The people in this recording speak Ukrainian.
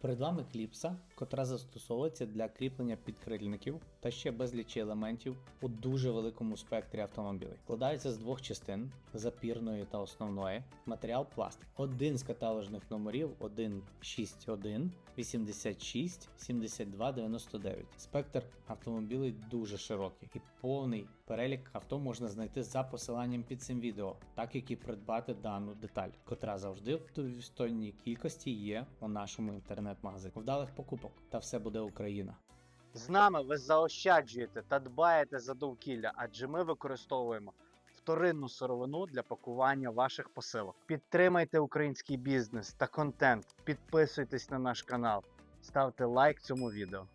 Перед вами кліпса, котра застосовується для кріплення підкрильників та ще безліч елементів у дуже великому спектрі автомобілів. Складається з двох частин запірної та основної. Матеріал пластик. Один з каталожних номерів 161 86 72 99. Спектр автомобілів дуже широкий і повний перелік авто можна знайти за посиланням під цим відео, так як і придбати дану деталь, котра завжди в достойній кількості є у нашому інтернет-магазині. Вдалих покупок та все буде Україна. З нами ви заощаджуєте та дбаєте за довкілля, адже ми використовуємо вторинну сировину для пакування ваших посилок. Підтримайте український бізнес та контент, підписуйтесь на наш канал, ставте лайк цьому відео.